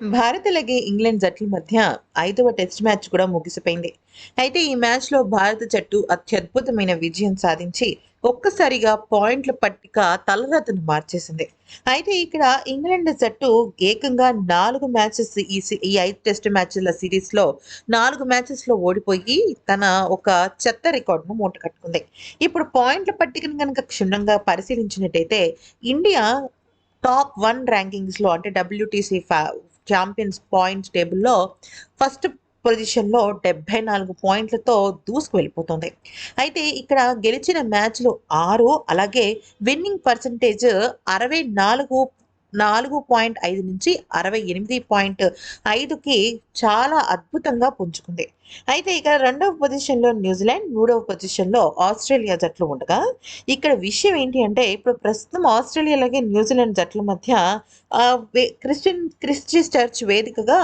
భారత్ అలాగే ఇంగ్లాండ్ జట్ల మధ్య ఐదవ టెస్ట్ మ్యాచ్ కూడా ముగిసిపోయింది. అయితే ఈ మ్యాచ్లో భారత జట్టు అత్యద్భుతమైన విజయం సాధించి ఒక్కసారిగా పాయింట్ల పట్టిక తలరాతను మార్చేసింది. అయితే ఇక్కడ ఇంగ్లాండ్ జట్టు ఏకంగా నాలుగు మ్యాచెస్ ఈ సి- ఈ ఐదు టెస్ట్ మ్యాచ్ల సిరీస్లో నాలుగు మ్యాచెస్లో ఓడిపోయి తన ఒక చెత్త రికార్డును మూట కట్టుకుంది ఇప్పుడు పాయింట్ల పట్టికను కనుక క్షుణ్ణంగా పరిశీలించినట్టయితే ఇండియా టాప్ వన్ ర్యాంకింగ్స్లో అంటే డబ్ల్యూటీసీ ఛాంపియన్స్ పాయింట్స్ టేబుల్లో ఫస్ట్ పొజిషన్లో డెబ్బై నాలుగు పాయింట్లతో దూసుకు వెళ్ళిపోతుంది. అయితే ఇక్కడ గెలిచిన మ్యాచ్లు ఆరు అలాగే విన్నింగ్ పర్సంటేజ్ అరవై నాలుగు నాలుగు పాయింట్ ఐదు నుంచి అరవై ఎనిమిది పాయింట్ ఐదుకి చాలా అద్భుతంగా పుంజుకుంది. అయితే ఇక్కడ రెండవ పొజిషన్లో న్యూజిలాండ్ మూడవ పొజిషన్లో ఆస్ట్రేలియా జట్లు ఉండగా ఇక్కడ విషయం ఏంటి అంటే ఇప్పుడు ప్రస్తుతం ఆస్ట్రేలియా అలాగే న్యూజిలాండ్ జట్ల మధ్య క్రిస్టియన్ క్రిస్టి చర్చ్ వేదికగా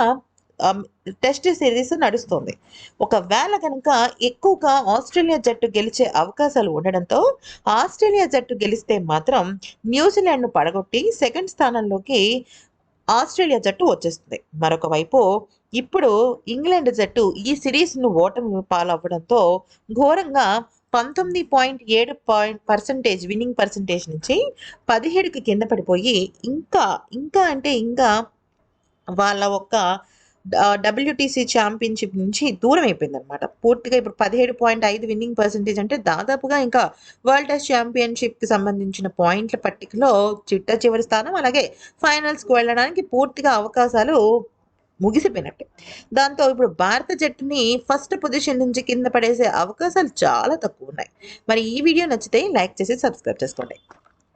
Um, టెస్ట్ సిరీస్ నడుస్తుంది. ఒకవేళ కనుక ఎక్కువగా ఆస్ట్రేలియా జట్టు గెలిచే అవకాశాలు ఉండడంతో ఆస్ట్రేలియా జట్టు గెలిస్తే మాత్రం న్యూజిలాండ్ను పడగొట్టి సెకండ్ స్థానంలోకి ఆస్ట్రేలియా జట్టు వచ్చేస్తుంది. మరొక వైపు ఇప్పుడు ఇంగ్లాండ్ జట్టు ఈ సిరీస్ను ఓటమి పాలవ్వడంతో ఘోరంగా పంతొమ్మిది పాయింట్ ఏడు పాయింట్ పర్సంటేజ్ విన్నింగ్ పర్సంటేజ్ నుంచి పదిహేడుకి కింద పడిపోయి ఇంకా ఇంకా అంటే ఇంకా వాళ్ళ ఒక్క డబ్ల్యూటీసీ ఛాంపియన్షిప్ నుంచి దూరం అయిపోయింది అనమాట పూర్తిగా ఇప్పుడు పదిహేడు పాయింట్ ఐదు విన్నింగ్ పర్సంటేజ్ అంటే దాదాపుగా ఇంకా వరల్డ్ టెస్ట్ ఛాంపియన్షిప్కి సంబంధించిన పాయింట్ల పట్టికలో చిట్ట చివరి స్థానం అలాగే ఫైనల్స్కి వెళ్ళడానికి పూర్తిగా అవకాశాలు ముగిసిపోయినట్టే. దాంతో ఇప్పుడు భారత జట్టుని ఫస్ట్ పొజిషన్ నుంచి కింద పడేసే అవకాశాలు చాలా తక్కువ ఉన్నాయి. మరి ఈ వీడియో నచ్చితే లైక్ చేసి సబ్స్క్రైబ్ చేసుకోండి.